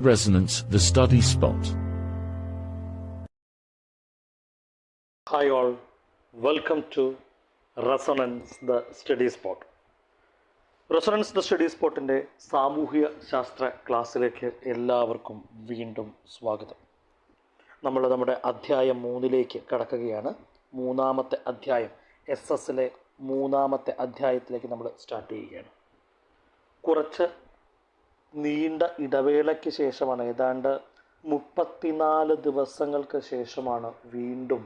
Resonance, the study spot. Hi all, welcome to Resonance the Study Spot. Resonance the Study സ്പോട്ടിന്റെ സാമൂഹ്യ ശാസ്ത്ര ക്ലാസ്സിലേക്ക് എല്ലാവർക്കും വീണ്ടും സ്വാഗതം നമ്മൾ നമ്മുടെ അധ്യായം മൂന്നിലേക്ക് കടക്കുകയാണ് മൂന്നാമത്തെ അധ്യായം എസ് എസിലെ മൂന്നാമത്തെ അധ്യായത്തിലേക്ക് നമ്മൾ സ്റ്റാർട്ട് ചെയ്യുകയാണ് കുറച്ച് നീണ്ട ഇടവേളയ്ക്ക് ശേഷമാണ് ഏതാണ്ട് മുപ്പത്തിനാല് ദിവസങ്ങൾക്ക് ശേഷമാണ് വീണ്ടും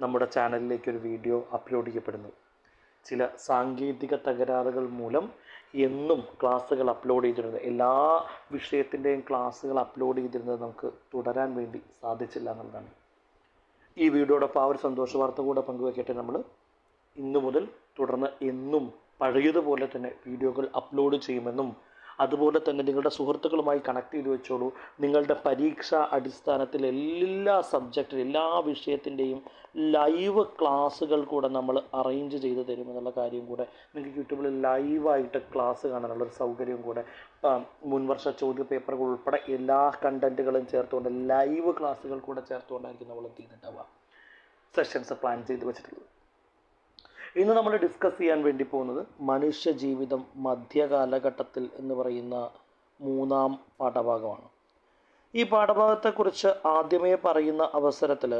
നമ്മുടെ ചാനലിലേക്ക് ഒരു വീഡിയോ അപ്ലോഡ് ചെയ്യപ്പെടുന്നത്. ചില സാങ്കേതിക തകരാറുകൾ മൂലം എന്നും ക്ലാസ്സുകൾ അപ്ലോഡ് ചെയ്തിരുന്നത്. എല്ലാ വിഷയത്തിന്റെയും ക്ലാസ്സുകൾ അപ്ലോഡ് ചെയ്തിരുന്നത് നമുക്ക് തുടരാൻ വേണ്ടി സാധിച്ചില്ല എന്നുള്ളതാണ്. ഈ വീഡിയോടൊപ്പം ആ ഒരു സന്തോഷ വാർത്ത കൂടെ പങ്കുവയ്ക്കട്ടെ നമ്മൾ. ഇന്നു മുതൽ തുടർന്ന് എന്നും പഴയതുപോലെ തന്നെ വീഡിയോകൾ അപ്ലോഡ് ചെയ്യുമെന്നും അതുപോലെ തന്നെ നിങ്ങളുടെ സുഹൃത്തുക്കളുമായി കണക്ട് ചെയ്ത് വെച്ചോളൂ. നിങ്ങളുടെ പരീക്ഷ അടിസ്ഥാനത്തിൽ എല്ലാ സബ്ജക്റ്റിലും എല്ലാ വിഷയത്തിന്റെയും ലൈവ് ക്ലാസ്സുകൾ കൂടെ നമ്മൾ അറേഞ്ച് ചെയ്ത് തരും എന്നുള്ള കാര്യം കൂടെ നിങ്ങൾക്ക് യൂട്യൂബിൽ ലൈവായിട്ട് ക്ലാസ് കാണാനുള്ള ഒരു സൗകര്യവും കൂടെ മുൻവർഷ ചോദ്യ പേപ്പറുകൾ ഉൾപ്പെടെ എല്ലാ കണ്ടന്റുകളും ചേർത്തുകൊണ്ട് ലൈവ് ക്ലാസ്സുകൾ കൂടെ ചേർത്തുകൊണ്ടായിരിക്കും നമ്മൾ എന്ത് ചെയ്തിട്ടുണ്ടാവുക സെഷൻസ് പ്ലാൻ ചെയ്ത് വെച്ചിട്ടുള്ളത്. ഇന്ന് നമ്മൾ ഡിസ്കസ് ചെയ്യാൻ വേണ്ടി പോകുന്നത് മനുഷ്യ ജീവിതം മധ്യകാലഘട്ടത്തിൽ എന്ന് പറയുന്ന മൂന്നാം പാഠഭാഗമാണ്. ഈ പാഠഭാഗത്തെക്കുറിച്ച് ആദ്യമേ പറയുന്ന അവസരത്തിൽ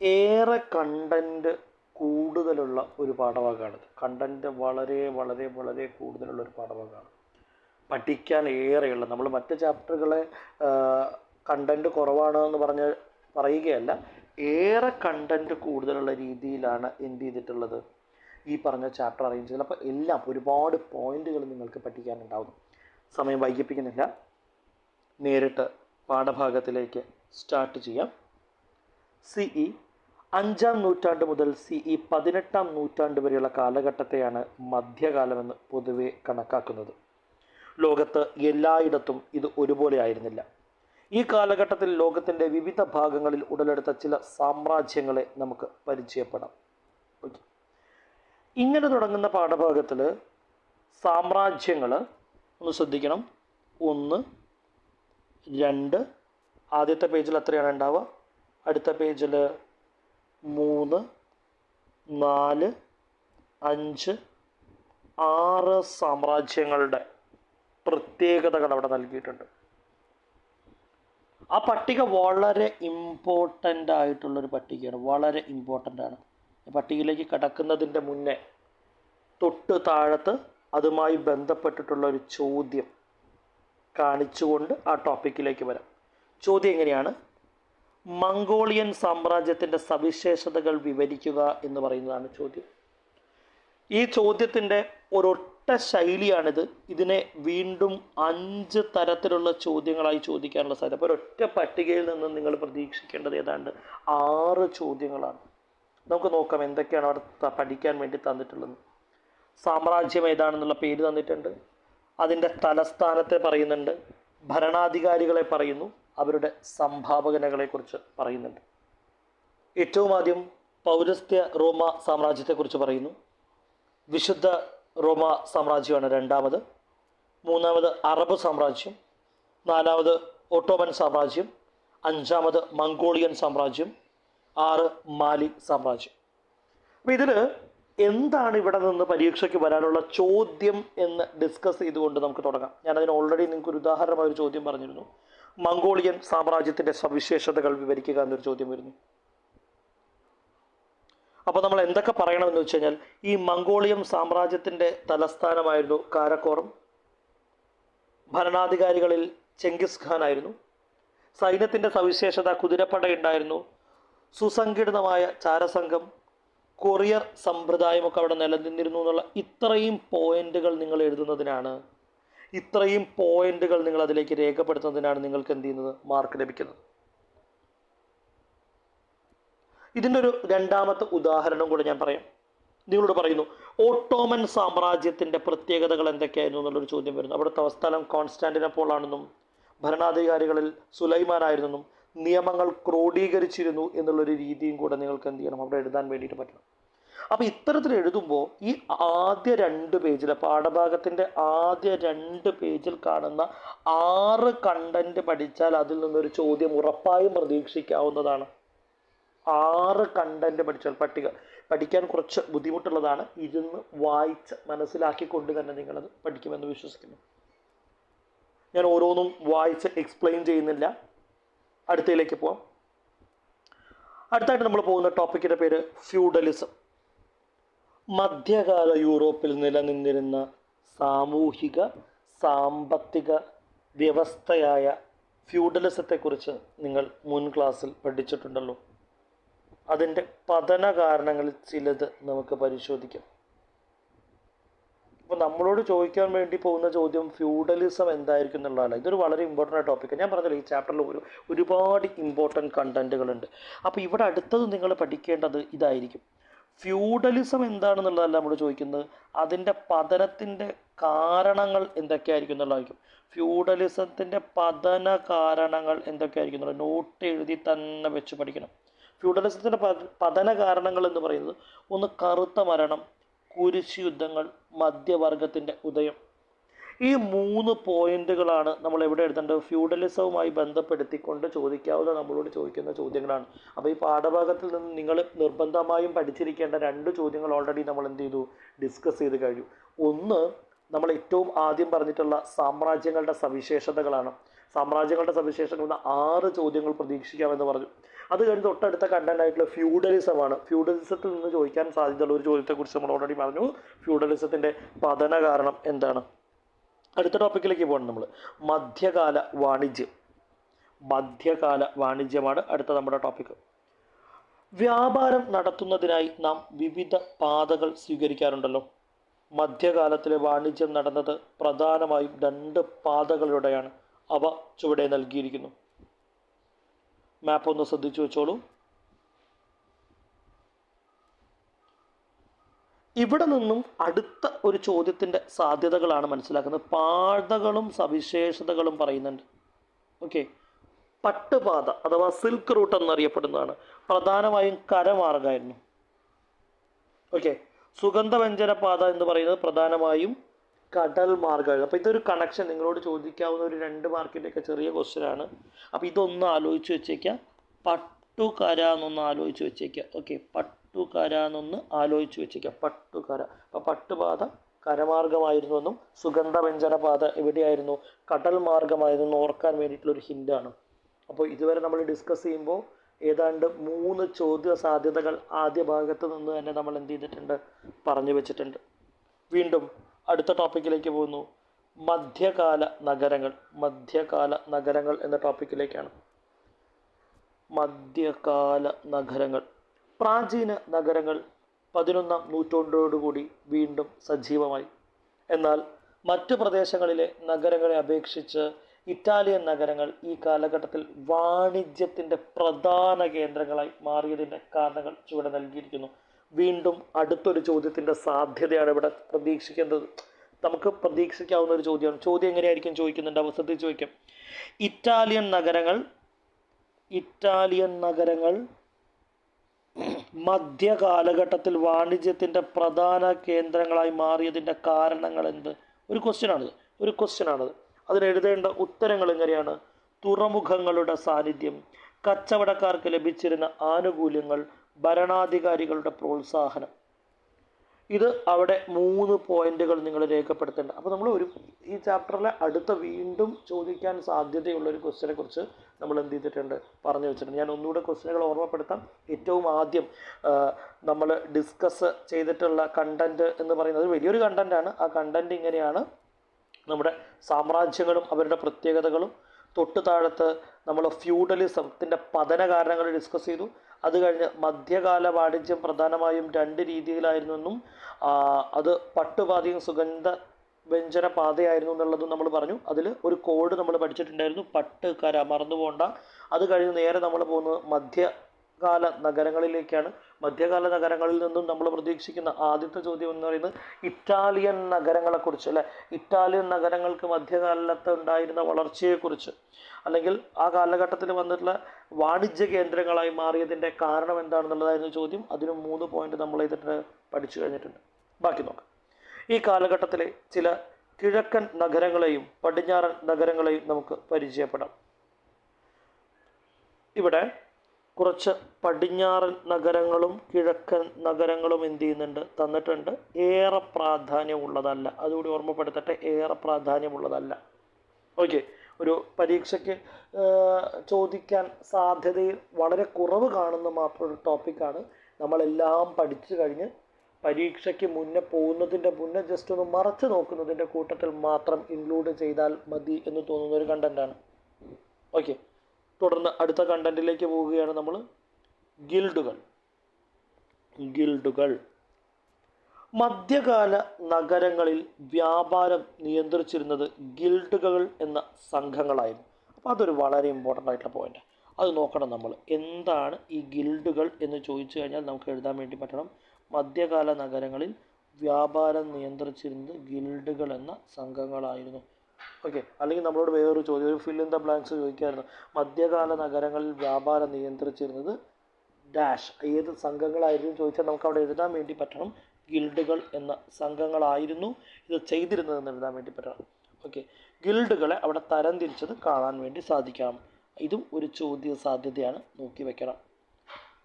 ഏറെ കണ്ടന്റ് കൂടുതലുള്ള ഒരു പാഠഭാഗമാണിത് കണ്ടന്റ് വളരെ വളരെ വളരെ കൂടുതലുള്ള ഒരു പാഠഭാഗമാണ്. പഠിക്കാൻ ഏറെയുള്ള നമ്മൾ മറ്റ് ചാപ്റ്ററുകളെ കണ്ടന്റ് കുറവാണ് എന്ന് പറഞ്ഞ് പറയുകയല്ല ഏറെ കണ്ടന്റ് കൂടുതലുള്ള രീതിയിലാണ് എന്ത് ചെയ്തിട്ടുള്ളത്? ഈ പറഞ്ഞ ചാപ്റ്റർ അറേഞ്ച് ചെയ്തത് അപ്പോൾ എല്ലാം ഒരുപാട് പോയിന്റുകൾ നിങ്ങൾക്ക് പഠിക്കാനുണ്ടാവുന്നു സമയം വൈകിപ്പിക്കുന്നില്ല. നേരിട്ട് പാഠഭാഗത്തിലേക്ക് സ്റ്റാർട്ട് ചെയ്യാം. സി ഇ അഞ്ചാം നൂറ്റാണ്ട് മുതൽ സി ഇ പതിനെട്ടാം നൂറ്റാണ്ട് വരെയുള്ള കാലഘട്ടത്തെയാണ് മധ്യകാലമെന്ന് പൊതുവെ കണക്കാക്കുന്നത്. ലോകത്ത് എല്ലായിടത്തും ഇത് ഒരുപോലെ ആയിരുന്നില്ല. ഈ കാലഘട്ടത്തിൽ ലോകത്തിന്റെ വിവിധ ഭാഗങ്ങളിൽ ഉടലെടുത്ത ചില സാമ്രാജ്യങ്ങളെ നമുക്ക് പരിചയപ്പെടാം. ഓക്കെ ഇങ്ങനെ തുടങ്ങുന്ന പാഠഭാഗത്തിൽ സാമ്രാജ്യങ്ങൾ ഒന്ന് ശ്രദ്ധിക്കണം. ഒന്ന് രണ്ട്. ആദ്യത്തെ പേജിൽ അത്രയാണ് ഉണ്ടാവുക? അടുത്ത പേജിൽ മൂന്ന് നാല് അഞ്ച്. ആറ് സാമ്രാജ്യങ്ങളുടെ പ്രത്യേകതകൾ അവിടെ നൽകിയിട്ടുണ്ട്. ആ പട്ടിക വളരെ ഇമ്പോർട്ടന്റ് ആയിട്ടുള്ളൊരു പട്ടികയാണ്. വളരെ ഇമ്പോർട്ടന്റ് ആണ്. പട്ടികയിലേക്ക് കടക്കുന്നതിന്റെ മുന്നേ തൊട്ട് താഴത്ത് അതുമായി ബന്ധപ്പെട്ടിട്ടുള്ള ഒരു ചോദ്യം കാണിച്ചുകൊണ്ട് ആ ടോപ്പിക്കിലേക്ക് വരാം. ചോദ്യം എങ്ങനെയാണ്? മംഗോളിയൻ സാമ്രാജ്യത്തിന്റെ സവിശേഷതകൾ വിവരിക്കുക എന്ന് പറയുന്നതാണ് ചോദ്യം. ഈ ചോദ്യത്തിന്റെ ഒരൊറ്റ ശൈലിയാണിത്. ഇതിനെ വീണ്ടും അഞ്ച് തരത്തിലുള്ള ചോദ്യങ്ങളായി ചോദിക്കാനുള്ള സാധ്യത. അപ്പോൾ ഒരൊറ്റ പട്ടികയിൽ നിന്ന് നിങ്ങൾ പ്രതീക്ഷിക്കേണ്ടത് ഏതാണ്ട് ആറ് ചോദ്യങ്ങളാണ്. നമുക്ക് നോക്കാം എന്തൊക്കെയാണ് അവിടെ പഠിക്കാൻ വേണ്ടി തന്നിട്ടുള്ളത്. സാമ്രാജ്യം ഏതാണെന്നുള്ള പേര് തന്നിട്ടുണ്ട്. അതിന്റെ തലസ്ഥാനത്തെ പറയുന്നുണ്ട്. ഭരണാധികാരികളെ പറയുന്നു. അവരുടെ സംഭാവനകളെക്കുറിച്ച് പറയുന്നുണ്ട്. ഏറ്റവും ആദ്യം പൗരസ്ത്യ റോമ സാമ്രാജ്യത്തെക്കുറിച്ച് പറയുന്നു. വിശുദ്ധ റോമ സാമ്രാജ്യമാണ് രണ്ടാമത്. മൂന്നാമത് അറബ് സാമ്രാജ്യം. നാലാമത് ഓട്ടോമൻ സാമ്രാജ്യം. അഞ്ചാമത് മംഗോളിയൻ സാമ്രാജ്യം. ആറ് മാലി സാമ്രാജ്യം. അപ്പോൾ ഇതിൽ എന്താണ് ഇവിടെ നിന്ന് പരീക്ഷയ്ക്ക് വരാനുള്ള ചോദ്യം എന്ന് ഡിസ്കസ് ചെയ്തുകൊണ്ട് നമുക്ക് തുടങ്ങാം. ഞാൻ അതിന് ഓൾറെഡി നിങ്ങൾക്ക് ഒരു ഉദാഹരണമായ ഒരു ചോദ്യം പറഞ്ഞിരുന്നു. മംഗോളിയൻ സാമ്രാജ്യത്തിന്റെ സവിശേഷതകൾ വിവരിക്കുക എന്നൊരു ചോദ്യം വരുന്നു. അപ്പോൾ നമ്മൾ എന്തൊക്കെ പറയണമെന്ന് വെച്ച് കഴിഞ്ഞാൽ ഈ മംഗോളിയം സാമ്രാജ്യത്തിന്റെ തലസ്ഥാനമായിരുന്നു കാരക്കോറം. ഭരണാധികാരികളിൽ ചെങ്കിസ് ഖാൻ ആയിരുന്നു സൈന്യത്തിന്റെ സവിശേഷത കുതിരപ്പടയുണ്ടായിരുന്നു സുസംഘടിതമായ ചാരസംഘം കൊറിയർ സമ്പ്രദായമൊക്കെ അവിടെ നിലനിന്നിരുന്നു എന്നുള്ള ഇത്രയും പോയിന്റുകൾ നിങ്ങൾ എഴുതുന്നതിനാണ്. ഇത്രയും പോയിന്റുകൾ നിങ്ങൾ അതിലേക്ക് രേഖപ്പെടുത്തുന്നതിനാണ് നിങ്ങൾക്ക് എന്ത് ചെയ്യുന്നത്? മാർക്ക് ലഭിക്കുന്നത്. ഇതിന്റെ ഒരു രണ്ടാമത്തെ ഉദാഹരണം കൂടെ ഞാൻ പറയാം. നിങ്ങളോട് പറയുന്നു ഓട്ടോമൻ സാമ്രാജ്യത്തിന്റെ പ്രത്യേകതകൾ എന്തൊക്കെയായിരുന്നു എന്നുള്ളൊരു ചോദ്യം വരുന്നു. അവിടുത്തെ സ്ഥലം കോൺസ്റ്റാന്റിനപ്പോൾ ആണെന്നും ഭരണാധികാരികളിൽ സുലൈമാനായിരുന്നെന്നും നിയമങ്ങൾ ക്രോഡീകരിച്ചിരുന്നു എന്നുള്ളൊരു രീതിയും കൂടെ നിങ്ങൾക്ക് എന്ത് ചെയ്യണം അവിടെ എഴുതാൻ വേണ്ടിയിട്ട് പറ്റണം. അപ്പോൾ ഇത്തരത്തിൽ എഴുതുമ്പോൾ ഈ ആദ്യ രണ്ട് പേജിൽ പാഠഭാഗത്തിന്റെ ആദ്യ രണ്ട് പേജിൽ കാണുന്ന ആറ് കണ്ടന്റ് പഠിച്ചാൽ അതിൽ നിന്നൊരു ചോദ്യം ഉറപ്പായും പ്രതീക്ഷിക്കാവുന്നതാണ്. ആറ് കണ്ടന്റ് പഠിച്ചാൽ പട്ടിക. പഠിക്കാൻ കുറച്ച് ബുദ്ധിമുട്ടുള്ളതാണ്. ഇരുന്ന് വായിച്ച് മനസ്സിലാക്കിക്കൊണ്ട് തന്നെ നിങ്ങളത് പഠിക്കുമെന്ന് വിശ്വസിക്കുന്നു. ഞാൻ ഓരോന്നും വായിച്ച് എക്സ്പ്ലെയിൻ ചെയ്യുന്നില്ല. അടുത്തയിലേക്ക് പോവാം. അടുത്തായിട്ട് നമ്മൾ പോകുന്ന ടോപ്പിക്കിന്റെ പേര് ഫ്യൂഡലിസം മധ്യകാല യൂറോപ്പിൽ നിലനിന്നിരുന്ന സാമൂഹിക സാമ്പത്തിക വ്യവസ്ഥയായ ഫ്യൂഡലിസത്തെക്കുറിച്ച് നിങ്ങൾ മുൻ ക്ലാസ്സിൽ പഠിച്ചിട്ടുണ്ടല്ലോ. അതിന്റെ പതന കാരണങ്ങളിൽ ചിലത് നമുക്ക് പരിശോധിക്കാം. അപ്പോൾ നമ്മളോട് ചോദിക്കാൻ വേണ്ടി പോകുന്ന ചോദ്യം ഫ്യൂഡലിസം എന്തായിരിക്കും എന്നുള്ളതാണ്. ഇതൊരു വളരെ ഇമ്പോർട്ടന്റ് ടോപ്പിക് ഞാൻ പറഞ്ഞല്ലോ ഈ ചാപ്റ്ററിൽ ഒരു ഒരുപാട് ഇമ്പോർട്ടന്റ് കണ്ടന്റുകളുണ്ട് അപ്പോൾ ഇവിടെ അടുത്തത് നിങ്ങൾ പഠിക്കേണ്ടത് ഇതായിരിക്കും. ഫ്യൂഡലിസം എന്താണെന്നുള്ളതല്ല നമ്മൾ ചോദിക്കുന്നത്. അതിന്റെ പതനത്തിന്റെ കാരണങ്ങൾ എന്തൊക്കെയായിരിക്കും എന്നുള്ളതായിരിക്കും. ഫ്യൂഡലിസത്തിന്റെ പതന കാരണങ്ങൾ എന്തൊക്കെയായിരിക്കും എന്നുള്ളത് നോട്ട് എഴുതി തന്നെ വെച്ച് പഠിക്കണം. ഫ്യൂഡലിസത്തിന്റെ പതന കാരണങ്ങൾ എന്ന് പറയുന്നത് ഒന്ന് കറുത്ത മരണം കുരിശ് യുദ്ധങ്ങൾ മധ്യവർഗത്തിന്റെ ഉദയം. ഈ മൂന്ന് പോയിന്റുകളാണ് നമ്മൾ എവിടെ എഴുതേണ്ടത്? ഫ്യൂഡലിസവുമായി ബന്ധപ്പെടുത്തിക്കൊണ്ട് ചോദിക്കാവുന്ന നമ്മളോട് ചോദിക്കുന്ന ചോദ്യങ്ങളാണ്. അപ്പോൾ ഈ പാഠഭാഗത്തിൽ നിന്ന് നിങ്ങൾ നിർബന്ധമായും പഠിച്ചിരിക്കേണ്ട രണ്ട് ചോദ്യങ്ങൾ ഓൾറെഡി നമ്മൾ എന്ത് ചെയ്തു? ഡിസ്കസ് ചെയ്ത് കഴിഞ്ഞു. ഒന്ന് നമ്മൾ ഏറ്റവും ആദ്യം പറഞ്ഞിട്ടുള്ള സാമ്രാജ്യങ്ങളുടെ സവിശേഷതകളാണ്. സാമ്രാജ്യങ്ങളുടെ സവിശേഷതകൾ ആറ് ചോദ്യങ്ങൾ പ്രതീക്ഷിക്കാമെന്ന് പറഞ്ഞു. അത് കഴിഞ്ഞ് തൊട്ടടുത്ത കണ്ടന്റ് ആയിട്ടുള്ള ഫ്യൂഡലിസമാണ്. ഫ്യൂഡലിസത്തിൽ നിന്ന് ചോദിക്കാൻ സാധ്യതയുള്ള ഒരു ചോദ്യത്തെക്കുറിച്ച് നമ്മൾ ഓൾറെഡി പറഞ്ഞു. ഫ്യൂഡലിസത്തിന്റെ പതന കാരണം എന്താണ്? അടുത്ത ടോപ്പിക്കിലേക്ക് പോകണം നമ്മൾ മധ്യകാല വാണിജ്യം. മധ്യകാല വാണിജ്യമാണ് അടുത്ത നമ്മുടെ ടോപ്പിക്ക് വ്യാപാരം നടത്തുന്നതിനായി നാം വിവിധ പാതകൾ സ്വീകരിക്കാറുണ്ടല്ലോ. മധ്യകാലത്തിലെ വാണിജ്യം നടന്നത് പ്രധാനമായും രണ്ട് പാതകളിലൂടെയാണ് അവ ചുവടെ നൽകിയിരിക്കുന്നു. മാപ്പ് ഒന്ന് ശ്രദ്ധിച്ചു വെച്ചോളൂ. ഇവിടെ നിന്നും അടുത്ത ഒരു ചോദ്യത്തിന്റെ സാധ്യതകളാണ് മനസ്സിലാക്കുന്നത്. പാതകളും സവിശേഷതകളും പറയുന്നുണ്ട്. ഓക്കെ. പട്ടുപാത അഥവാ സിൽക്ക് റൂട്ട് എന്നറിയപ്പെടുന്നതാണ്. പ്രധാനമായും കരമാർഗമായിരുന്നു. ഓക്കെ. സുഗന്ധവ്യഞ്ജന പാത എന്ന് പറയുന്നത് പ്രധാനമായും കടൽ മാർഗമായിരുന്നു അപ്പോൾ ഇതൊരു കണക്ഷൻ നിങ്ങളോട് ചോദിക്കാവുന്ന ഒരു രണ്ട് മാർക്കിന്റെയൊക്കെ ചെറിയ ക്വസ്റ്റ്യൻ ആണ്. അപ്പോൾ ഇതൊന്ന് ആലോചിച്ച് വെച്ചേക്കാം. പട്ടുകര എന്നൊന്ന് ആലോചിച്ച് വെച്ചേക്കാം. ഓക്കെ പട്ടുകര എന്നൊന്ന് ആലോചിച്ച് വെച്ചേക്കാം. പട്ടുകര. അപ്പോൾ പട്ടുപാത കരമാർഗമായിരുന്നുവെന്നും സുഗന്ധവ്യഞ്ജന പാത എവിടെയായിരുന്നു? കടൽ മാർഗമായിരുന്നു ഓർക്കാൻ വേണ്ടിയിട്ടുള്ളൊരു ഹിന്റാണ് അപ്പോൾ ഇതുവരെ നമ്മൾ ഡിസ്കസ് ചെയ്യുമ്പോൾ ഏതാണ്ട് മൂന്ന് ചോദ്യ സാധ്യതകൾ ആദ്യ ഭാഗത്ത് നിന്ന് തന്നെ നമ്മൾ എന്ത് ചെയ്തിട്ടുണ്ട്? പറഞ്ഞു വെച്ചിട്ടുണ്ട്. വീണ്ടും അടുത്ത ടോപ്പിക്കിലേക്ക് പോകുന്നു. മധ്യകാല നഗരങ്ങൾ. മധ്യകാല നഗരങ്ങൾ എന്ന ടോപ്പിക്കിലേക്കാണ് മധ്യകാല നഗരങ്ങൾ. പ്രാചീന നഗരങ്ങൾ പതിനൊന്നാം നൂറ്റാണ്ടോടുകൂടി വീണ്ടും സജീവമായി. എന്നാൽ മറ്റു പ്രദേശങ്ങളിലെ നഗരങ്ങളെ അപേക്ഷിച്ച് ഇറ്റാലിയൻ നഗരങ്ങൾ ഈ കാലഘട്ടത്തിൽ വാണിജ്യത്തിന്റെ പ്രധാന കേന്ദ്രങ്ങളായി മാറിയതിന്റെ കാരണങ്ങൾ ചുവടെ നൽകിയിരിക്കുന്നു. വീണ്ടും അടുത്തൊരു ചോദ്യത്തിന്റെ സാധ്യതയാണ് ഇവിടെ പ്രതീക്ഷിക്കേണ്ടത്. നമുക്ക് പ്രതീക്ഷിക്കാവുന്ന ഒരു ചോദ്യമാണ്. ചോദ്യം എങ്ങനെയായിരിക്കും ചോദിക്കുന്നുണ്ട്? അവസരത്തിൽ ചോദിക്കാം. ഇറ്റാലിയൻ നഗരങ്ങൾ ഇറ്റാലിയൻ നഗരങ്ങൾ മധ്യകാലഘട്ടത്തിൽ വാണിജ്യത്തിന്റെ പ്രധാന കേന്ദ്രങ്ങളായി മാറിയതിന്റെ കാരണങ്ങൾ എന്ത്? ഒരു ക്വസ്റ്റ്യനാണിത്. ഒരു ക്വസ്റ്റ്യനാണിത്. അതിനെഴുതേണ്ട ഉത്തരങ്ങൾ എങ്ങനെയാണ്? തുറമുഖങ്ങളുടെ സാന്നിധ്യം കച്ചവടക്കാർക്ക് ലഭിച്ചിരുന്ന ആനുകൂല്യങ്ങൾ ഭരണാധികാരികളുടെ പ്രോത്സാഹനം. ഇത് അവിടെ മൂന്ന് പോയിന്റുകൾ നിങ്ങൾ രേഖപ്പെടുത്തേണ്ട അപ്പോൾ നമ്മൾ ഒരു ഈ ചാപ്റ്ററിലെ അടുത്ത വീണ്ടും ചോദിക്കാൻ സാധ്യതയുള്ള ഒരു ക്വസ്റ്റിനെ കുറിച്ച് നമ്മൾ എന്ത് ചെയ്തിട്ടുണ്ട് പറഞ്ഞു വെച്ചിട്ടുണ്ട്. ഞാൻ ഒന്നുകൂടെ ക്വസ്റ്റിനുകൾ ഓർമ്മപ്പെടുത്താം. ഏറ്റവും ആദ്യം നമ്മൾ ഡിസ്കസ് ചെയ്തിട്ടുള്ള കണ്ടന്റ് എന്ന് പറയുന്നത് വലിയൊരു കണ്ടന്റാണ് ആ കണ്ടന്റ് ഇങ്ങനെയാണ്. നമ്മുടെ സാമ്രാജ്യങ്ങളും അവരുടെ പ്രത്യേകതകളും തൊട്ടു താഴത്ത് നമ്മൾ ഫ്യൂഡലിസത്തിന്റെ പതന കാരണങ്ങൾ ഡിസ്കസ് ചെയ്തു. അത് കഴിഞ്ഞ് മധ്യകാല വാണിജ്യം പ്രധാനമായും രണ്ട് രീതിയിലായിരുന്നെന്നും അത് പട്ടുപാതയും സുഗന്ധ വ്യഞ്ജന പാതയായിരുന്നു എന്നുള്ളതും നമ്മൾ പറഞ്ഞു. അതിൽ ഒരു കോഡ് നമ്മൾ പഠിച്ചിട്ടുണ്ടായിരുന്നു പട്ട് കര മറന്നു പോകണ്ട അത് കഴിഞ്ഞ് നേരെ നമ്മൾ പോകുന്നത് മധ്യ മധ്യകാല നഗരങ്ങളിലേക്കാണ്. മധ്യകാല നഗരങ്ങളിൽ നിന്നും നമ്മൾ പ്രതീക്ഷിക്കുന്ന ആദ്യത്തെ ചോദ്യം എന്ന് പറയുന്നത് ഇറ്റാലിയൻ നഗരങ്ങളെക്കുറിച്ച് അല്ലെ? ഇറ്റാലിയൻ നഗരങ്ങൾക്ക് മധ്യകാലത്ത് ഉണ്ടായിരുന്ന വളർച്ചയെക്കുറിച്ച്. അല്ലെങ്കിൽ ആ കാലഘട്ടത്തിൽ വന്നിട്ടുള്ള വാണിജ്യ കേന്ദ്രങ്ങളായി മാറിയതിന്റെ കാരണം എന്താണെന്നുള്ളതായിരുന്നു ചോദ്യം. അതിന് മൂന്ന് പോയിന്റ് നമ്മൾ ഇതിട്ട് പഠിച്ചു കഴിഞ്ഞിട്ടുണ്ട്. ബാക്കി നോക്കാം. ഈ കാലഘട്ടത്തിലെ ചില കിഴക്കൻ നഗരങ്ങളെയും പടിഞ്ഞാറൻ നഗരങ്ങളെയും നമുക്ക് പരിചയപ്പെടാം. ഇവിടെ കുറച്ച് പടിഞ്ഞാറൻ നഗരങ്ങളും കിഴക്കൻ നഗരങ്ങളും എന്ത് ചെയ്യുന്നുണ്ട്? തന്നിട്ടുണ്ട്. ഏറെ പ്രാധാന്യമുള്ളതല്ല. അതുകൂടി ഓർമ്മപ്പെടുത്തട്ടെ ഏറെ പ്രാധാന്യമുള്ളതല്ല. ഓക്കെ. ഒരു പരീക്ഷയ്ക്ക് ചോദിക്കാൻ സാധ്യതയിൽ വളരെ കുറവ് കാണുന്ന മാത്രം ഒരു ടോപ്പിക്കാണ്. നമ്മളെല്ലാം പഠിച്ചു കഴിഞ്ഞ് പരീക്ഷയ്ക്ക് മുന്നേ പോകുന്നതിന്റെ മുന്നേ ജസ്റ്റ് ഒന്ന് മറച്ചു നോക്കുന്നതിന്റെ കൂട്ടത്തിൽ മാത്രം ഇൻക്ലൂഡ് ചെയ്താൽ മതി എന്ന് തോന്നുന്ന ഒരു കണ്ടന്റാണ് ഓക്കെ. തുടർന്ന് അടുത്ത കണ്ടന്റിലേക്ക് പോവുകയാണ് നമ്മൾ ഗിൽഡുകൾ. ഗിൽഡുകൾ. മധ്യകാല നഗരങ്ങളിൽ വ്യാപാരം നിയന്ത്രിച്ചിരുന്നത് ഗിൽഡുകൾ എന്ന സംഘങ്ങളായിരുന്നു. അപ്പോൾ അതൊരു വളരെ ഇമ്പോർട്ടന്റ് ആയിട്ടുള്ള പോയിന്റ് അത് നോക്കണം നമ്മൾ എന്താണ് ഈ ഗിൽഡുകൾ എന്ന് ചോദിച്ചു കഴിഞ്ഞാൽ നമുക്ക് എഴുതാൻ വേണ്ടി പറ്റണം. മധ്യകാല നഗരങ്ങളിൽ വ്യാപാരം നിയന്ത്രിച്ചിരുന്നത് ഗിൽഡുകൾ എന്ന സംഘങ്ങളായിരുന്നു. ഓക്കെ അല്ലെങ്കിൽ നമ്മളോട് വേറൊരു ചോദ്യം. ഒരു ഫിൽ ഇൻ ദ ബ്ലാങ്ക്സ് ചോദിക്കായിരുന്നു. മധ്യകാല നഗരങ്ങളിൽ വ്യാപാരം നിയന്ത്രിച്ചിരുന്നത് ഡാഷ് ഏത് സംഘങ്ങളായിരുന്നു? ചോദിച്ചാൽ നമുക്ക് അവിടെ എഴുതാൻ വേണ്ടി പറ്റണം. ഗിൽഡുകൾ എന്ന സംഘങ്ങളായിരുന്നു ഇത് ചെയ്തിരുന്നതെന്ന് എഴുതാൻ വേണ്ടി പറ്റണം. ഓക്കെ ഗിൽഡുകളെ അവിടെ തരംതിരിച്ചത് കാണാൻ വേണ്ടി സാധിക്കാം ഇതും ഒരു ചോദ്യ സാധ്യതയാണ്. നോക്കി വെക്കണം.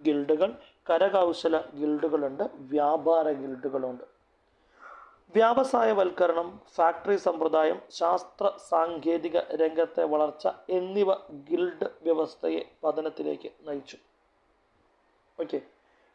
ഗിൽഡുകൾ കരകൗശല ഗിൽഡുകളുണ്ട്. വ്യാപാര ഗിൽഡുകളുണ്ട്. വ്യാവസായവൽക്കരണം ഫാക്ടറി സമ്പ്രദായം ശാസ്ത്ര സാങ്കേതിക രംഗത്തെ വളർച്ച എന്നിവ ഗിൽഡ് വ്യവസ്ഥയെ പതനത്തിലേക്ക് നയിച്ചു. ഓക്കെ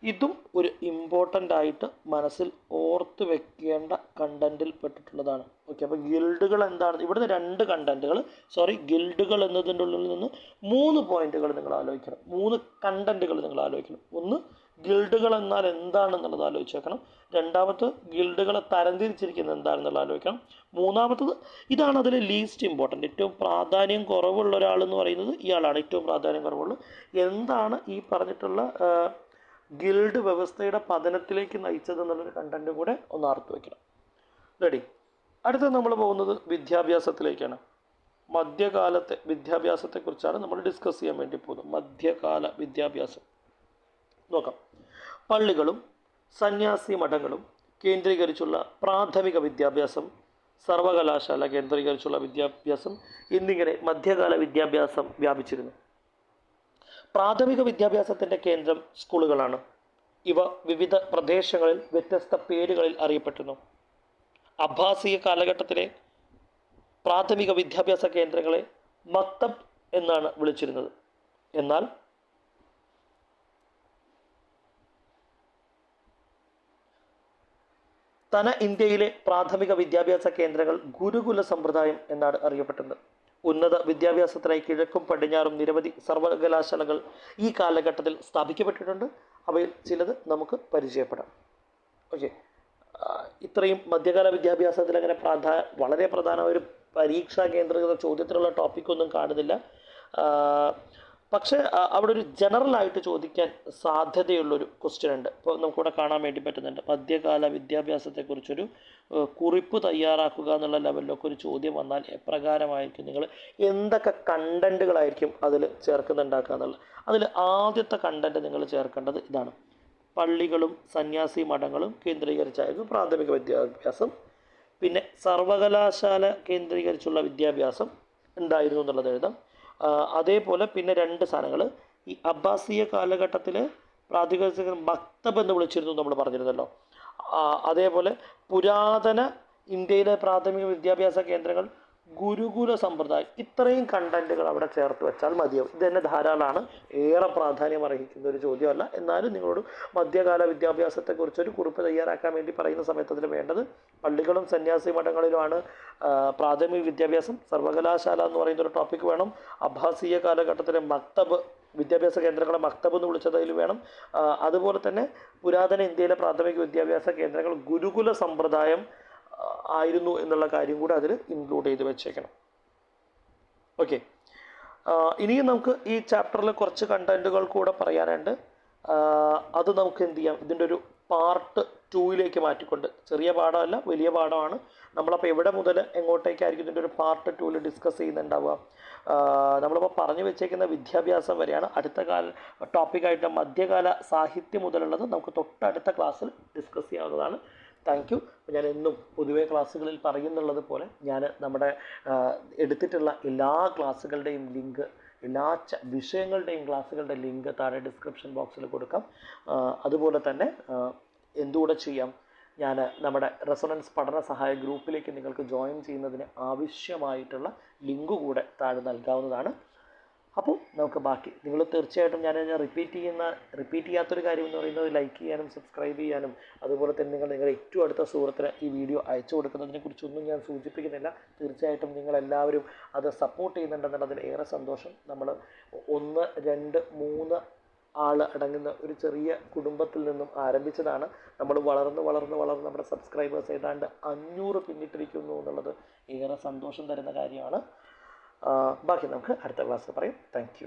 ഇതും ഒരു ഇമ്പോർട്ടന്റ് ആയിട്ട് മനസ്സിൽ ഓർത്ത് വെക്കേണ്ട കണ്ടന്റിൽ പെട്ടിട്ടുള്ളതാണ്. ഓക്കെ അപ്പോൾ ഗിൽഡുകൾ എന്താണ്? ഇവിടുന്ന് രണ്ട് കണ്ടന്റുകൾ സോറി ഗിൽഡുകൾ എന്നതിന്റെ ഉള്ളിൽ നിന്ന് മൂന്ന് പോയിന്റുകൾ നിങ്ങൾ ആലോചിക്കണം. മൂന്ന് കണ്ടന്റുകൾ നിങ്ങൾ ആലോചിക്കണം. ഒന്ന് ഗിൽഡുകൾ എന്നാൽ എന്താണെന്നുള്ളത് ആലോചിച്ച് വെക്കണം. രണ്ടാമത് ഗിൽഡുകളെ തരംതിരിച്ചിരിക്കുന്നത് എന്താണെന്നുള്ളത് ആലോചിക്കണം. മൂന്നാമത്തത് ഇതാണ് അതിൽ ലീസ്റ്റ് ഇമ്പോർട്ടന്റ് ഏറ്റവും പ്രാധാന്യം കുറവുള്ള ഒരാൾ എന്ന് പറയുന്നത് ഇയാളാണ്. ഏറ്റവും പ്രാധാന്യം കുറവുള്ളത് എന്താണ് ഈ പറഞ്ഞിട്ടുള്ള ഗിൽഡ് വ്യവസ്ഥയുടെ പതനത്തിലേക്ക് നയിച്ചത് എന്നുള്ളൊരു കണ്ടന്റ് കൂടെ ഒന്ന് ആർത്തു വയ്ക്കണം റെഡി അടുത്ത നമ്മൾ പോകുന്നത് വിദ്യാഭ്യാസത്തിലേക്കാണ്. മധ്യകാലത്തെ വിദ്യാഭ്യാസത്തെക്കുറിച്ചാണ് നമ്മൾ ഡിസ്കസ് ചെയ്യാൻ വേണ്ടി പോകുന്നത്. മധ്യകാല വിദ്യാഭ്യാസം. നോക്കാം. പള്ളികളും സന്യാസി മഠങ്ങളും കേന്ദ്രീകരിച്ചുള്ള പ്രാഥമിക വിദ്യാഭ്യാസം സർവകലാശാല കേന്ദ്രീകരിച്ചുള്ള വിദ്യാഭ്യാസം എന്നിങ്ങനെ മധ്യകാല വിദ്യാഭ്യാസം വ്യാപിച്ചിരുന്നു. പ്രാഥമിക വിദ്യാഭ്യാസത്തിന്റെ കേന്ദ്രം സ്കൂളുകളാണ്. ഇവ വിവിധ പ്രദേശങ്ങളിൽ വ്യത്യസ്ത പേരുകളിൽ അറിയപ്പെട്ടിരുന്നു. അബ്ബാസിയ കാലഘട്ടത്തിലെ പ്രാഥമിക വിദ്യാഭ്യാസ കേന്ദ്രങ്ങളെ മക്തബ് എന്നാണ് വിളിച്ചിരുന്നത്. എന്നാൽ തന ഇന്ത്യയിലെ പ്രാഥമിക വിദ്യാഭ്യാസ കേന്ദ്രങ്ങൾ ഗുരുകുല സമ്പ്രദായം എന്നാണ് അറിയപ്പെട്ടത്. ഉന്നത വിദ്യാഭ്യാസത്തിനായി കിഴക്കും പടിഞ്ഞാറും നിരവധി സർവകലാശാലകൾ ഈ കാലഘട്ടത്തിൽ സ്ഥാപിക്കപ്പെട്ടിട്ടുണ്ട്. അവയിൽ ചിലത് നമുക്ക് പരിചയപ്പെടാം. ഓക്കെ. ഇത്രയും മധ്യകാല വിദ്യാഭ്യാസത്തിൽ അങ്ങനെ പ്രാധാ വളരെ പ്രധാന ഒരു പരീക്ഷാ കേന്ദ്രീകൃത ചോദ്യത്തിലുള്ള ടോപ്പിക്കൊന്നും കാണുന്നില്ല. പക്ഷേ അവിടെ ഒരു ജനറൽ ആയിട്ട് ചോദിക്കാൻ സാധ്യതയുള്ളൊരു ക്വസ്റ്റ്യൻ ഉണ്ട്. ഇപ്പോൾ നമുക്കിവിടെ കാണാൻ വേണ്ടി പറ്റുന്നുണ്ട്. മധ്യകാല വിദ്യാഭ്യാസത്തെക്കുറിച്ചൊരു കുറിപ്പ് തയ്യാറാക്കുക എന്നുള്ള ലെവലിലൊക്കെ ഒരു ചോദ്യം വന്നാൽ എപ്രകാരമായിരിക്കും നിങ്ങൾ എന്തൊക്കെ കണ്ടന്റുകളായിരിക്കും അതിൽ ചേർക്കുന്നുണ്ടാക്കുക എന്നുള്ളത്? അതിൽ ആദ്യത്തെ കണ്ടന്റ് നിങ്ങൾ ചേർക്കേണ്ടത് ഇതാണ്. പള്ളികളും സന്യാസി മഠങ്ങളും കേന്ദ്രീകരിച്ചായിരുന്നു പ്രാഥമിക വിദ്യാഭ്യാസം. പിന്നെ സർവകലാശാല കേന്ദ്രീകരിച്ചുള്ള വിദ്യാഭ്യാസം ഉണ്ടായിരുന്നു എന്നുള്ളത് എഴുതാം. അതേപോലെ പിന്നെ രണ്ട് സാധനങ്ങൾ ഈ അബ്ബാസിയ കാലഘട്ടത്തിൽ പ്രാഥമിക മക്തബ് എന്ന് വിളിച്ചിരുന്നു നമ്മൾ പറഞ്ഞിരുന്നല്ലോ. അതേപോലെ പുരാതന ഇന്ത്യയിലെ പ്രാഥമിക വിദ്യാഭ്യാസ കേന്ദ്രങ്ങൾ ഗുരുകുല സമ്പ്രദായം. ഇത്രയും കണ്ടന്റുകൾ അവിടെ ചേർത്ത് വെച്ചാൽ മതിയാവും. ഇത് തന്നെ ധാരാളമാണ് ഏറെ പ്രാധാന്യം അർഹിക്കുന്ന ഒരു ചോദ്യമല്ല. എന്നാലും നിങ്ങളോട് മധ്യകാല വിദ്യാഭ്യാസത്തെക്കുറിച്ച് ഒരു കുറിപ്പ് തയ്യാറാക്കാൻ വേണ്ടി പറയുന്ന സമയത്ത് അതിൽ വേണ്ടത് പള്ളികളും സന്യാസി മഠങ്ങളിലുമാണ് പ്രാഥമിക വിദ്യാഭ്യാസം സർവകലാശാല എന്ന് പറയുന്ന ഒരു ടോപ്പിക് വേണം. അബ്ബാസിയ കാലഘട്ടത്തിലെ മക്തബ് വിദ്യാഭ്യാസ കേന്ദ്രങ്ങളെ മക്തബ് എന്ന് വിളിച്ചതിൽ വേണം. അതുപോലെ തന്നെ പുരാതന ഇന്ത്യയിലെ പ്രാഥമിക വിദ്യാഭ്യാസ കേന്ദ്രങ്ങൾ ഗുരുകുല സമ്പ്രദായം ആയിരുന്നു എന്നുള്ള കാര്യം കൂടെ അതിൽ ഇൻക്ലൂഡ് ചെയ്ത് വെച്ചേക്കണം. ഓക്കെ ഇനിയും നമുക്ക് ഈ ചാപ്റ്ററിൽ കുറച്ച് കണ്ടന്റുകൾ കൂടെ പറയാനുണ്ട്. അത് നമുക്ക് എന്ത് ചെയ്യാം? ഇതിന്റെ ഒരു പാർട്ട് ടൂയിലേക്ക് മാറ്റിക്കൊണ്ട്. ചെറിയ പാഠമല്ല വലിയ പാഠമാണ്. നമ്മളപ്പോൾ എവിടെ മുതൽ എങ്ങോട്ടേക്കായിരിക്കും ഇതിന്റെ ഒരു പാർട്ട് ടൂവിൽ ഡിസ്കസ് ചെയ്യുന്നുണ്ടാവുക? നമ്മളിപ്പോൾ പറഞ്ഞു വെച്ചേക്കുന്ന വിദ്യാഭ്യാസം വരെയാണ്. അടുത്ത കാല ടോപ്പിക്കായിട്ട് മധ്യകാല സാഹിത്യം മുതലുള്ളത് നമുക്ക് തൊട്ടടുത്ത ക്ലാസ്സിൽ ഡിസ്കസ് ചെയ്യാവുന്നതാണ്. താങ്ക് യു ഞാൻ എന്നും പൊതുവേ ക്ലാസ്സുകളിൽ പറയുന്നുള്ളത് പോലെ ഞാൻ നമ്മുടെ എടുത്തിട്ടുള്ള എല്ലാ ക്ലാസ്സുകളുടെയും ലിങ്ക് എല്ലാ വിഷയങ്ങളുടെയും ക്ലാസ്സുകളുടെ ലിങ്ക് താഴെ ഡിസ്ക്രിപ്ഷൻ ബോക്സിൽ കൊടുക്കാം. അതുപോലെ തന്നെ എന്തുകൂടെ ചെയ്യാം? ഞാൻ നമ്മുടെ റെസൊണൻസ് പഠന സഹായ ഗ്രൂപ്പിലേക്ക് നിങ്ങൾക്ക് ജോയിൻ ചെയ്യുന്നതിന് ആവശ്യമായിട്ടുള്ള ലിങ്ക് കൂടെ താഴെ നൽകാവുന്നതാണ്. അപ്പോൾ നമുക്ക് ബാക്കി. നിങ്ങൾ തീർച്ചയായിട്ടും ഞാൻ റിപ്പീറ്റ് ചെയ്യുന്ന റിപ്പീറ്റ് ചെയ്യാത്തൊരു കാര്യം എന്ന് പറയുന്നത് ലൈക്ക് ചെയ്യാനും സബ്സ്ക്രൈബ് ചെയ്യാനും അതുപോലെ തന്നെ നിങ്ങൾ നിങ്ങളുടെ ഏറ്റവും അടുത്ത സുഹൃത്തിന് ഈ വീഡിയോ അയച്ചു കൊടുക്കുന്നതിനെ കുറിച്ചൊന്നും ഞാൻ സൂചിപ്പിക്കുന്നില്ല. തീർച്ചയായിട്ടും നിങ്ങളെല്ലാവരും അത് സപ്പോർട്ട് ചെയ്യുന്നുണ്ടെന്നുള്ളതിൽ ഏറെ സന്തോഷം. നമ്മൾ ഒന്ന് രണ്ട് മൂന്ന് ആൾ അടങ്ങുന്ന ഒരു ചെറിയ കുടുംബത്തിൽ നിന്നും ആരംഭിച്ചതാണ്. നമ്മൾ വളർന്ന് വളർന്ന് വളർന്ന് നമ്മുടെ സബ്സ്ക്രൈബേഴ്സ് ഏതാണ്ട് അഞ്ഞൂറ് പിന്നിട്ടിരിക്കുന്നു എന്നുള്ളത് ഏറെ സന്തോഷം തരുന്ന കാര്യമാണ്. ബാക്കി നമുക്ക് അടുത്ത ക്ലാസ്സിൽ പറയും. താങ്ക്